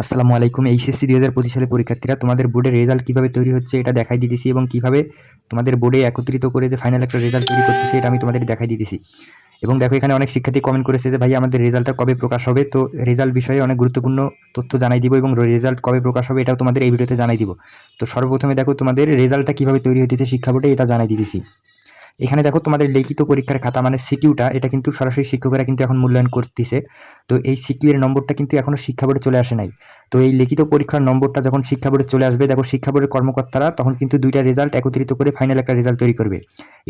আসসালামু আলাইকুম, এইচএসসি দুই হাজার পঁচিশ সালে পরীক্ষার্থীরা তোমাদের বোর্ডের রেজাল্ট কীভাবে তৈরি হচ্ছে এটা দেখাই দিতেছি এবং কীভাবে তোমাদের বোর্ডে একত্রিত করে যে ফাইনাল একটা রেজাল্ট তৈরি করতেছে এটা আমি তোমাদের দেখাই দিতেছি। এবং দেখো এখানে অনেক শিক্ষার্থী কমেন্ট করেছে যে ভাই, আমাদের রেজাল্টটা কবে প্রকাশ হবে? তো রেজাল্ট বিষয়ে অনেক গুরুত্বপূর্ণ তথ্য জানাই দিব এবং রেজাল্ট কবে প্রকাশ হবে এটাও তোমাদের এই ভিডিওতে জানাই দিব। তো সর্বপ্রথমে দেখো তোমাদের রেজাল্টটা কীভাবে তৈরি হতেছে শিক্ষা বোর্ডে এটা জানাই দিতেছি। এখানে দেখো তোমাদের লিখিত পরীক্ষার খাতা মানে সিকিউটা এটা কিন্তু সরাসরি শিক্ষকেরা কিন্তু এখন মূল্যায়ন করতেছে। তো এই সিকিউ এর নম্বরটা কিন্তু এখনও শিক্ষা বোর্ডে চলে আসে নাই। তো এই লিখিত পরীক্ষার নম্বরটা যখন শিক্ষা বোর্ডে চলে আসবে, দেখো শিক্ষা বোর্ডের কর্মকর্তারা তখন কিন্তু দুইটা রেজাল্ট একত্রিত করে ফাইনাল একটা রেজাল্ট তৈরি করবে।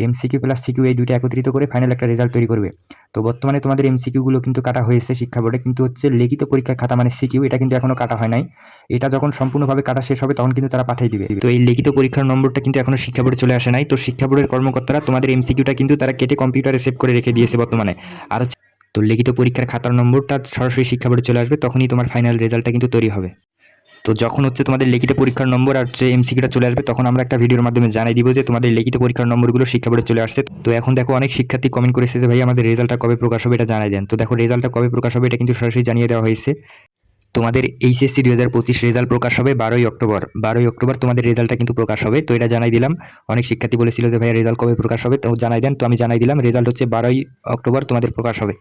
এমসিকিউ প্লাস সিকিউ এই দুইটা একত্রিত করে ফাইনাল একটা রেজাল্ট তৈরি করবে। তো বর্তমানে তোমাদের এমসিকিউগুলো কিন্তু কাটা হয়েছে শিক্ষা বোর্ডে, কিন্তু হচ্ছে লিখিত পরীক্ষার খাতা মানে সিকিউ এটা কিন্তু এখনও কাটা হয় নাই। এটা যখন সম্পূর্ণভাবে কাটা শেষ হবে, তখন কিন্তু তারা পাঠিয়ে দিবে। তো এই লিখিত পরীক্ষার নম্বরটা কিন্তু এখনও শিক্ষা বোর্ডে চলে আসে নাই। তো শিক্ষা বোর্ডের কর্মকর্তারা তোমাদের এমসিকিউটা কিন্তু তারা কেটে কম্পিউটারে সেভ করে রেখে দিয়েছে বর্তমানে। আর তো লিখিত পরীক্ষার খাতার নম্বরটা সরাসরি শিক্ষা বোর্ডে চলে আসবে, তখনই তোমার ফাইনাল রেজাল্টটা কিন্তু তৈরি হবে। তো যখন হচ্ছে তোমাদের লিখিত পরীক্ষার নম্বর আর যে এমসিকিউটা চলে আসবে, তখন আমরা একটা ভিডিওর মাধ্যমে জানাই দিব যে তোমাদের লিখিত পরীক্ষার নম্বরগুলো শিক্ষা বোর্ডে চলে আসছে। তো এখন দেখো অনেক শিক্ষার্থী কমেন্ট করেছে যে ভাই, আমাদের রেজাল্টটা কবে প্রকাশ হবে এটা জানাই দেন। তো দেখো রেজাল্টটা কবে প্রকাশ হবে এটা কিন্তু সরাসরি জানিয়ে দেওয়া হয়েছে। তোমাদের এইচএসসি দুই হাজার পঁচিশ রেজাল্ট প্রকাশ হবে বারোই অক্টোবর। বারোই অক্টোবর তোমাদের রেজাল্টটা কিন্তু প্রকাশ হবে। তো এটা জানাই দিলাম। অনেক শিক্ষার্থী বলেছিল যে ভাই, রেজাল্ট কবে প্রকাশ হবে, তো জানাই দেন। তো আমি জানাই দিলাম, রেজাল্ট হচ্ছে বারোই অক্টোবর তোমাদের প্রকাশ হবে।